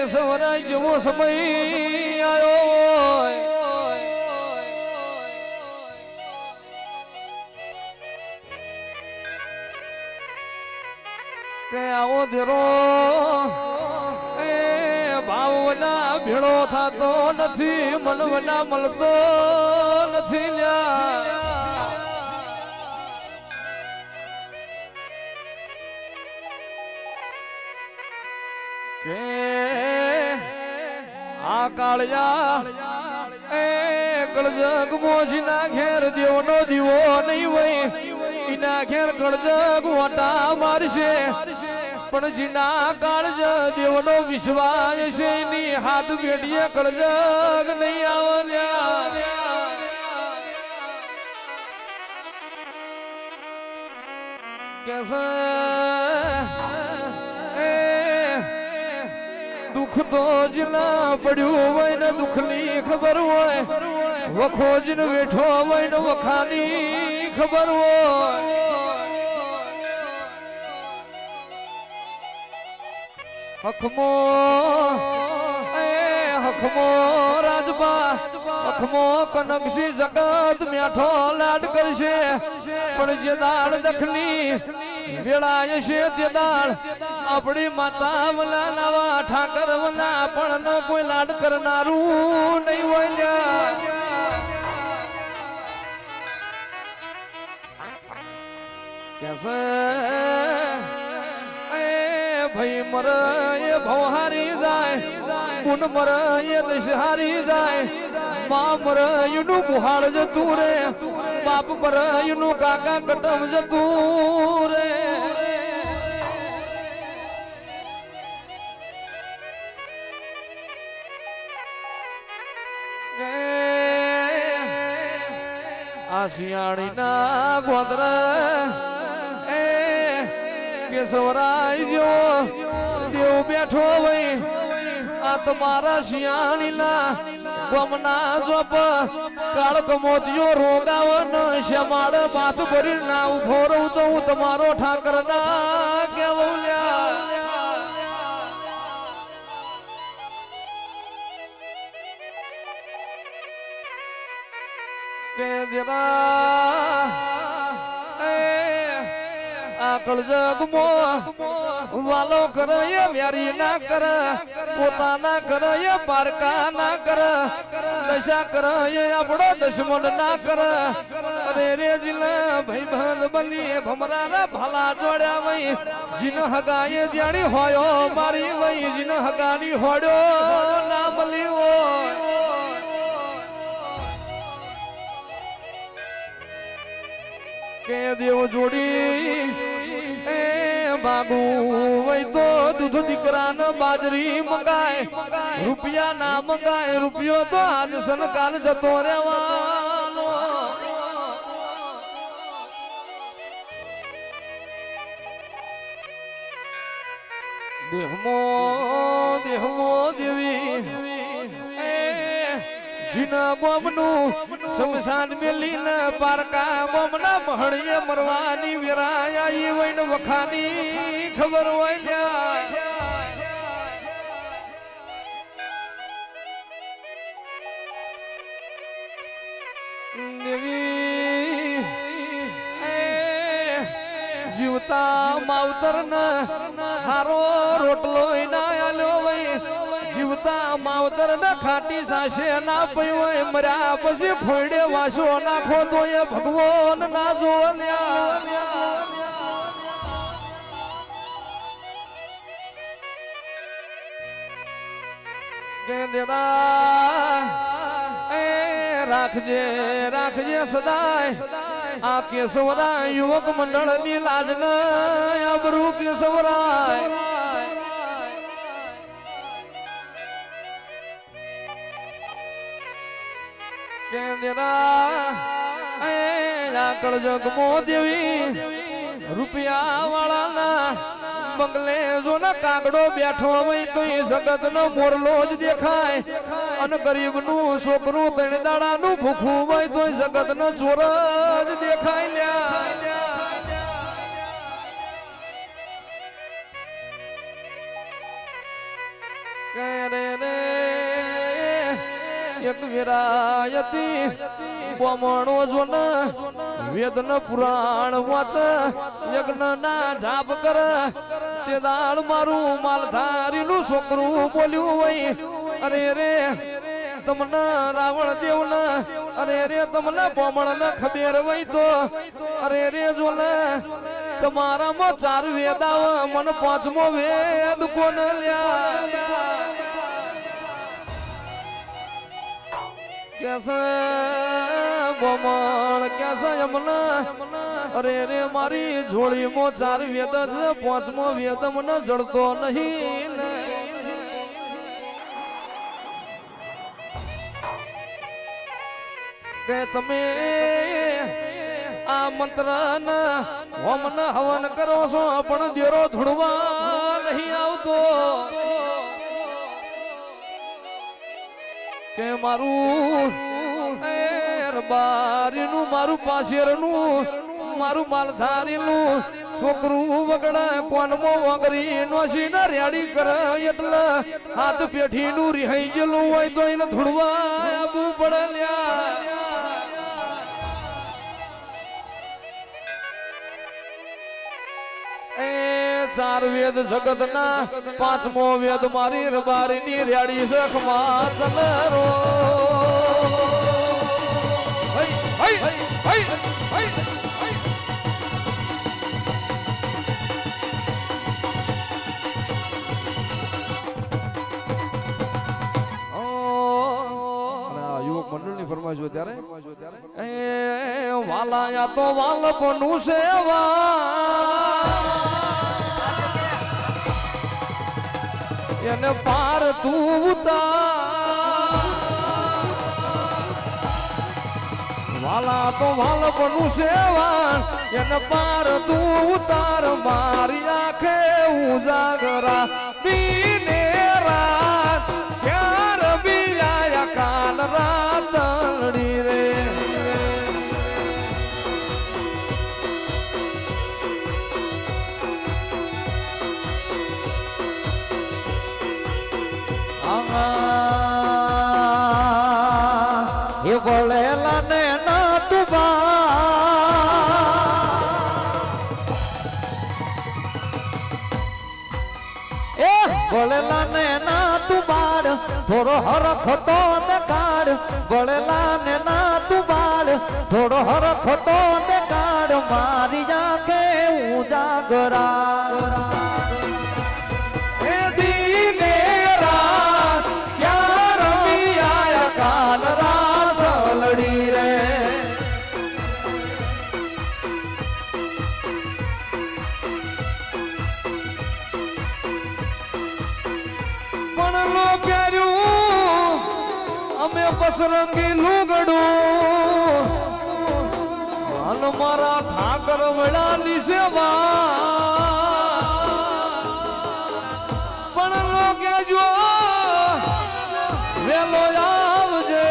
રે જેવો સમય આવ્યો કે આવો ધીરો ભાવના ભેળો થતો નથી, મનવના મળતો નથી લ્યા કાળિયા એ કળજગ મોજીના ઘેર દેવનો દીવો નહીં હોય એના ઘેર કળજગ વટા મારશે. પણ જીના કાળજ દેવનો વિશ્વાસ છે, એની હાથ પેઢીએ કળજગ નહીં આવલ્યા. કેસે દુઃખ તો જ ના પડ્યું હોય ને દુઃખની ખબર હોય. વખો જ ને બેઠો હોય ને વખાની ખબર હોય. હખમો હખમો રાજબા હખમો કનકસી જગત મેઠો લાડ કરશે. પણ જે દાળ દખની વેળાય છે દાળ, આપણી માતા વલા નવા ઠાકર વલા પણ ન કોઈ લાડ કરનારું નહીં હોય કેસે? ભાઈ મર ભવહારી જાય કુન મર એ દશહારી જાય મા મરનું બુહાડ જતું રે. બાપ મરનું કાકા કટમ જતું રે. આ શિયાળીના ગોદર, એ, કેશવરાય જો દેવ બેઠો ભાઈ આ તમારા શિયાળીના ગમના જોપ, કાળક મોતિયો રોગાવન શ્યામાળ ના ઊભો રહું તો હું તમારો ઠાકર ના કેવું કે જરા આકળ જગમો વાલો કરે વ્યારી ના કર. પોતાના કરે પારકા ના કર. દશા કરે આપણો દુશ્મન ના કર. અરે રે જીલ ભાઈ બંધ બની ભમરા ભલા જોડ્યા વઈ. જીન હગાએ જાણી હોયો મારી વઈ. જીન હગાની હોડ્યો ના મળી કે દેવ જોડી એ બાબુ વઈ તો દૂધ દીકરાને બાજરી મંગાય, રૂપિયા ના મંગાય, રૂપિયો તો આજ સનકાલ જતો રહેવાનો. દેહમો દેહમો દેવી. જીના ગોમનું શમશાન મેલીને પારકા ગોમના મહણીએ મરવાની વિરાયા આવી હોય ને વખાની ખબર હોય. જીવતા માવતર હારો રોટલો ના આલ્યો વઈ જીવતા માવતર ને ખાટી સાસે ના પઈ એ મર્યા પછી ફોડે વાસો નાખો તો એ ભગવાન ના એ રાખજે રાખજે સદાય. આ કેશવરાય યુવક મંડળની લાજ ને અબરૂ કેશવરાય. બંગલે જો ને કાગડો બેઠો હોય તો જગત નો મોરલો જ દેખાય. અને ગરીબનું છોકરું ત્રણ દાડા નું ભૂખું હોય તો જગત નો ચોર જ દેખાય લ્યા. કે રે એક વિરાયતી બમણો જોન, વેદન પુરાણ વાંચ યજ્ઞ ના જાપ કર, તે દાળ મારું માલધારી નું છોકરું બોલ્યું હોય. અરે રે, તમને રાવણ દેવ ને અરે રે, તમને બમણ ને ખબેર હોય તો. અરે રે જો ને તમારામાં ચાર વેદ આવે મને પાંચમો વેદ કોને લ્યા? કેસે? અરે રે મારી જોડીમાં ચાર વેદ છે, પાંચમો વેદ મને જડતો નહીં કે તમે આ મંત્ર હોમ હવન કરો છો, પણ દેરો ધૂળવા નહીં આવતો. કે મારું બારીનું મારું પાસેરનું મારું માલધારીનું છોકરું વગડા કોનમો વગરી ને રેડી કરે એટલે હાથ પેઠીનું રિહાઈ ગયેલું હોય તો એને ધૂળવા આવવું પડે લ્યા. ચાર વેદ જગત ના પાંચમો વેદ મારી રબારી ની રેડી સખ ની ફરમાજો ત્યારે? એ વાલાયા તો વાલપનું સેવા. એને પાર તું ઉતાર વાલા તો વાલપનું સેવા. એને પાર તું ઉતાર મારી આંખે ઉજાગરા. બોલેલા ને એ બોલેલા ને ના તું બાળ થોડો હરખતો ને કાઢ બોલેલા ને ના તું થોડો હરખતો ને કાઢ મારી ઉજાગરા એ અમે લુગડું. હાલ મારા ઠાકર વડાની સેવા. પણ લોકે જો, વેલો આવજે.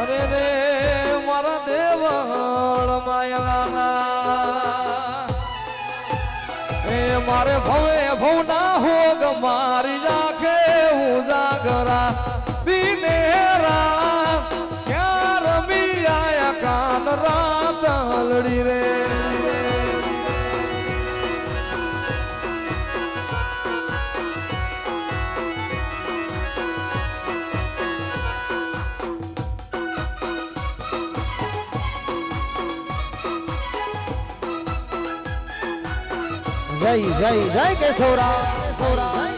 અરે રે, મારા દેવળ માયલાના એ મારે ભવે ભવ ના હોગ મારી રાખે. હલડી રે જય જય જય કેશોરા કેશોરા